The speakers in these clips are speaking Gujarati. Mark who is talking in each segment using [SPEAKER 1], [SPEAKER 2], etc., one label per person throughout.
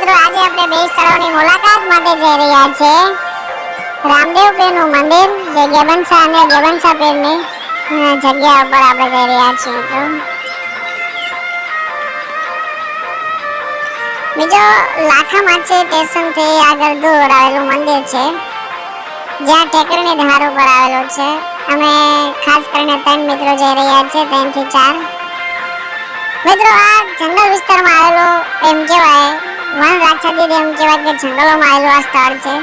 [SPEAKER 1] મિત્રો, આજે આપણે બે સ્થળોની મુલાકાત માટે જઈ રહ્યા છે. રામદેવ પીરનું મંદિર, જે ગેબનસા અને ગેબનસા પીરની જગ્યા ઉપર આપણે જઈ રહ્યા છીએ મિત્રો. બીજો લાખા માછી સ્ટેશનથી આગળ દૂર આવેલું મંદિર છે. જ્યાં ટેકરીની ધાર ઉપર આવેલું છે. અમે ખાસ કરીને ત્રણ મિત્રો જઈ રહ્યા છીએ, ત્રણથી ચાર. મિત્રો, આ જંગલ વિસ્તારમાં આવેલું એમ કહેવાય, વન રાક્ષસી એમ કહેવાય કે જંગલોમાં આવેલું આ સ્થળ છે.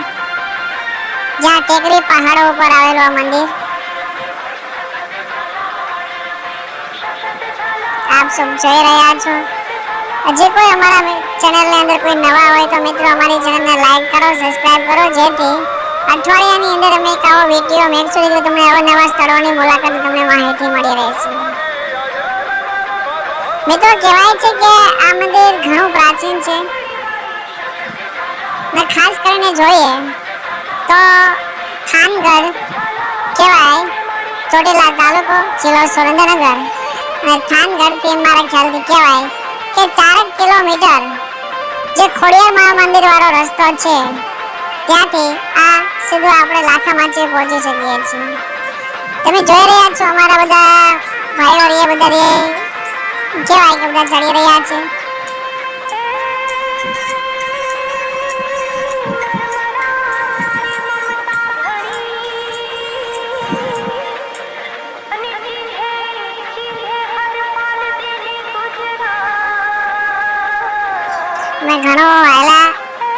[SPEAKER 1] જ્યાં ટેકરી પહાડો ઉપર આવેલું આ મંદિર. આપ સૌ જોઈ રહ્યા છો. હજી કોઈ અમારા ચેનલની અંદર કોઈ નવા હોય તો મિત્રો અમારી ચેનલને લાઈક કરો, સબસ્ક્રાઇબ કરો, જેથી અઠવાડિયાની અંદર અમે એક આવો વીડિયો મેક સુધી તમને અવનવા સ્થળોની મુલાકાત, તમને માહિતી મળી રહેશે. મિત્રો, કહેવાય છે કે આ મંદિર ઘણું પ્રાચીન છે. ને ખાસ કરીને જોઈએ તો થાનગઢ કહેવાય ચોટીલા તાલુકો જિલ્લો સુરેન્દ્રનગર. અને થાનગઢથી મારા ખ્યાલથી કહેવાય કે ચાર કિલોમીટર જે ખોડિયાર મા વાળો રસ્તો છે, ત્યાંથી આ સીધું આપણે લાખામાંથી પહોંચી શકીએ છીએ. તમે જોઈ રહ્યા છો અમારા બધા ભાઈઓ રે બધા કહેવાય કે બધા ચડી રહ્યા છે. મેં ઘણો હાલા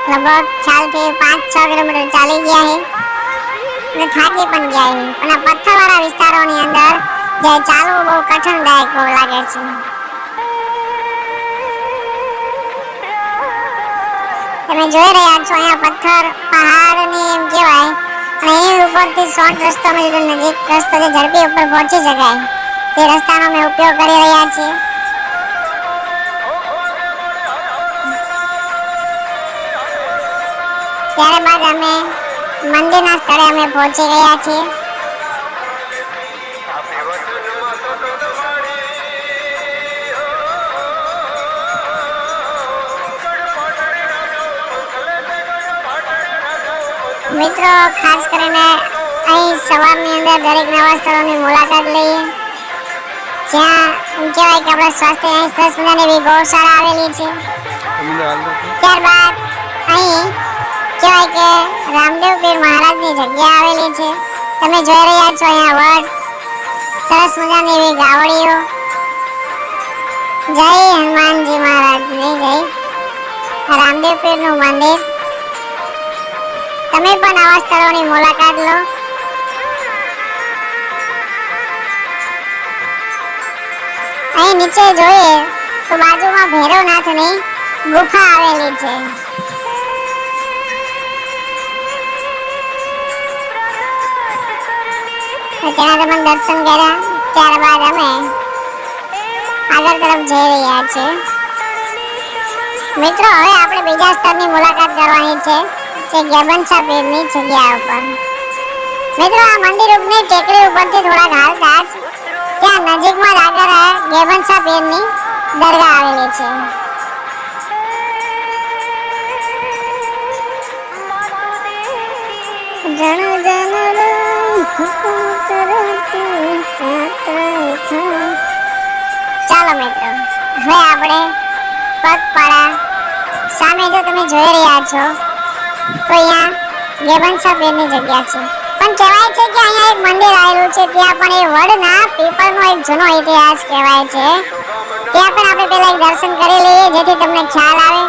[SPEAKER 1] લગભગ ચાલથી પાંચ છ કિલોમીટર ચાલી ગયા છે. અને થાકી પણ ગયા છે. અને આ પથ્થરવાળા વિસ્તારોની અંદર જે ચાલવું બહુ કઠણદાયક બહુ લાગે છે. તમે જોઈ રહ્યા છો અહીંયા પથ્થર પહાડની એમ કહેવાય. અને એની ઉપરથી શોર્ટ રસ્તો મેં લીધો નજીક રસ્તો જે ઝડપી ઉપર પહોંચી શકાય. તે રસ્તાનો અમે ઉપયોગ કરી રહ્યા છીએ. ત્યારબાદ અમે મંદિરના સ્થળે અમે પહોંચી ગયા છીએ. મિત્રો ખાસ કરીને અહીં સવારની અંદર દરેક નવા સ્થળોની મુલાકાત લઈએ. જ્યાં એમ કહેવાય કે આપણા સ્વાસ્થ્ય અહીં સરસ મજાની એવી ગૌશાળા આવેલી છે. ત્યારબાદ અહીં કહેવાય કે રામદેવ પીર મહારાજની જગ્યા આવેલી છે. તમે જોઈ રહ્યા છો અહીંયા વડ. સરસ મજાની એવી ગાવડીઓ. જય હનુમાનજી મહારાજની જય. રામદેવ પીરનું મંદિર. તમે પણ આવા સ્થળોની મુલાકાત લો. અહીં નીચે જોઈએ તો બાજુમાં ભૈરવનાથની ગુફા આવેલી છે. તેના તમે દર્શન કર્યા. ત્યારબાદ અમે આગળ તરફ જઈ રહ્યા છીએ. મિત્રો, હવે આપણે બીજા સ્થળની મુલાકાત કરવાની છે. જે ગેબનસા પીરની જગ્યા ઉપર. મિત્રો, આ મંદિર ઉપરની ટેકરી ઉપરથી થોડાક હાલતા જ ત્યાં નજીકમાં જ આગળ ગેબનસા પીરની દરગાહ આવેલી છે. ચાલો મિત્રો, હવે આપણે પગપાળા સામે જો તમે જોઈ રહ્યા છો તો અહીંયા ગેબનસા પીરની જગ્યા છે. પણ કહેવાય છે કે અહીંયા એક મંદિર આવેલું છે, ત્યાં પણ એ વડના પીપળનો એક જૂનો ઇતિહાસ કહેવાય છે. ત્યાં પણ આપણે પહેલાં એક દર્શન કરી લઈએ, જેથી તમને ખ્યાલ આવે.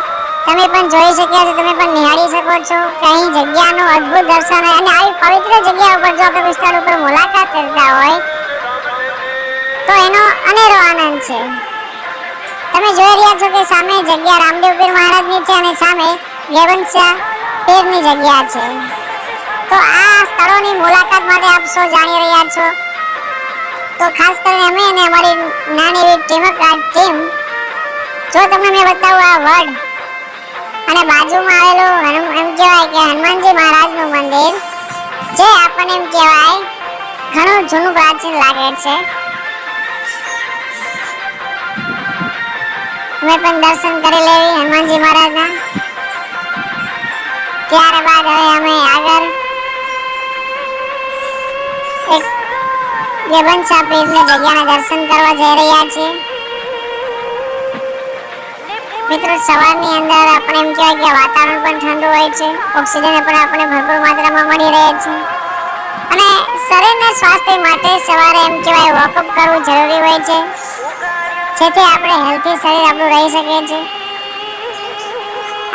[SPEAKER 1] તમે પણ જોઈ શક્યા છો, તમે પણ નિહાળી શકો છો કઈ જગ્યાનું અદ્ભુત દર્શન હોય. અને આવી પવિત્ર જગ્યા ઉપર જો આપણે વિસ્તાર ઉપર મુલાકાત કરતા હોય, તો એનો અનેરો આનંદ છે. તમે જોઈ રહ્યા છો કે સામે જગ્યા રામદેવ પીર મહારાજની છે અને સામે ગેવનશા પીરની જગ્યા છે. તો આ સ્થળોની મુલાકાત માટે આપ સૌ જાણી રહ્યા છો. તો ખાસ કરીને અમે અને અમારી નાની એવી ટીમ ટીમ જો તમને મેં બતાવું આ વર્ડ અને બાજુમાં આવેલું એમ કહેવાય કે હનુમાનજી મહારાજનું મંદિર, જે આપણને એમ કહેવાય, ઘણું જૂનું પ્રાચીન લાગે છે. મેં પણ દર્શન કરી લેવી હનુમાનજી મહારાજના. ત્યારબાદ હવે અમે આગળ એક ગેબનશા પીરની જગ્યાના દર્શન કરવા જઈ રહ્યા છીએ. મિત્રો, સવારની અંદર આપણે એમ કહેવાય કે વાતાવરણ પણ ઠંડુ હોય છે. ઓક્સિજન પણ આપણે ભરપૂર માત્રામાં મળી રહે છે. અને શરીરને સ્વાસ્થ્ય માટે સવારે એમ કહેવાય વોકઅપ કરવું જરૂરી હોય છે. જેથી આપણે હેલ્ધી શરીર આપણું રહી શકે છે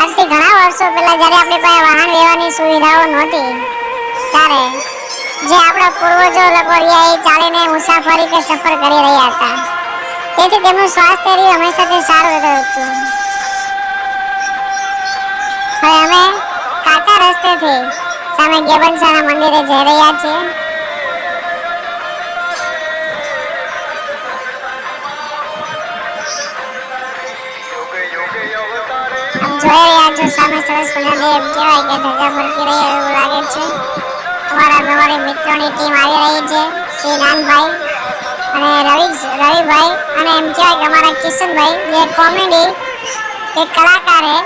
[SPEAKER 1] આજથી ઘણા વર્ષો પહેલા જ્યારે આપણી પાસે વાહન વ્યવહારની સુવિધાઓ નહોતી, ત્યારે જે આપણા પૂર્વજો લોકો રહ્યા એ ચાલીને મુસાફરી કે સફર કરી રહ્યા હતા, તેથી તેમનું સ્વાસ્થ્ય રહ્યું હંમેશાથી સારું રહેતું હવે અમે કાચા રસ્તેથી સામે ગેબનસાના મંદિરે જઈ રહ્યા છીએ. સરસ મજાની એમ કહેવાય કે ધજા ફરકી રહી એવું લાગે છે. અમારા નવાડી મિત્રોની ટીમ આવી રહી છે, શ્રી નાનભાઈ અને રવિ, રવિભાઈ અને એમ કહેવાય કે અમારા કિશનભાઈ કોમેડી એક કલાકાર હે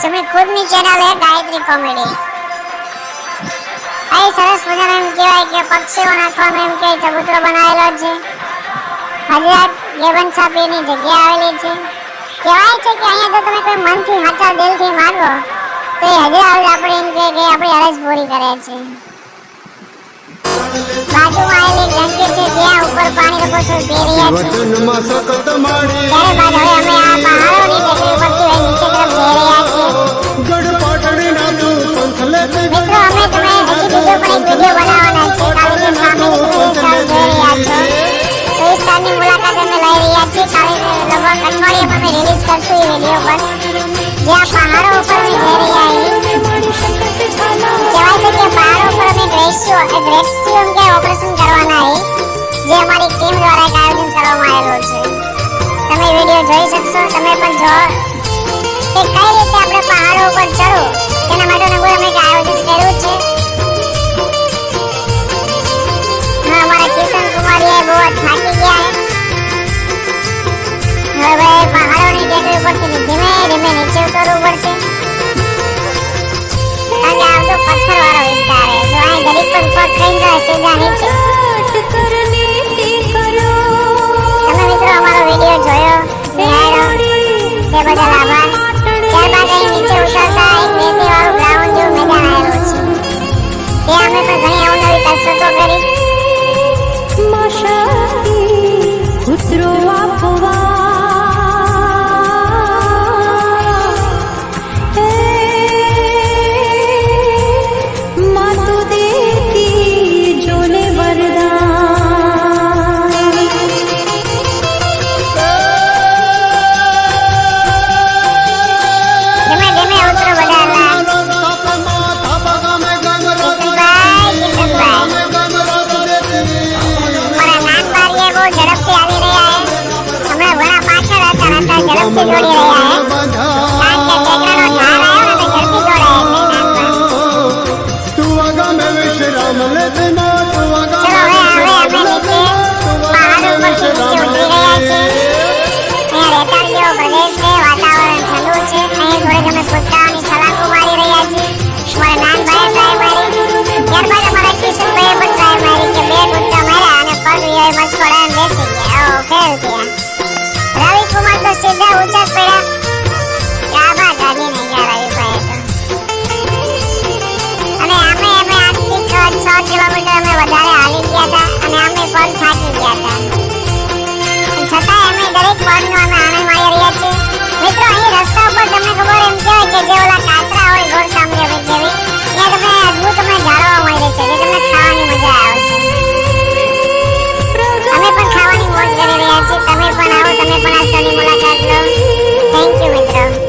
[SPEAKER 1] જેમની ખુદની ચેનલ ગાયત્રી કોમેડી આ સરસ મજાનો કહેવાય કે પક્ષીઓ નાખવાનું એમ કે ચબૂતરો બનાવેલો છે. હજરાત ગેબન સાપીની જગ્યા આવેલી છે. કહેવાય છે કે અહીંયા જો તમે કોઈ મનથી સાચા દિલથી માંગો તો એ હજરાત આપણે એમ કે આપણી અરજ પૂરી કરે છે. બાજુમાં આવેલી છે જ્યાં ઉપર પાણી લોકો છો પી રહ્યા છે.
[SPEAKER 2] વચનમાં સખત
[SPEAKER 1] હવે અમે આ પહાડોની ટેકરી પરથી હવે નીચે તરફ જઈ રહ્યા છીએ.
[SPEAKER 2] ગઢ પાટડી ના તું પંથલે
[SPEAKER 1] મિત્રો અમે તમે હજી બીજો પણ એક વીડિયો બનાવવાના કાલે લગભગ અઠવાડિયે અમે ઓપરેશન કરવાના જે અમારી ટીમ દ્વારા એક કરવામાં આવેલું છે. તમે વીડિયો જોઈ શકશો. તમે પણ જો. કે કઈ રીતે આપણે પહાડો ઉપર ચડવું તેના માટેનું કોઈ કર્યું છે. અમારા કિશન કુમારી બહુ થાકી નીચે ઉતરવું પડશે કે આ વિસ્તાર છે જો ઘડીક પર પગ ખાઈને જાય સીધા નીચે તમે મિત્રો અમારો વીડિયો જોયો નિહાળ્યો તે બદલ આભાર. મારા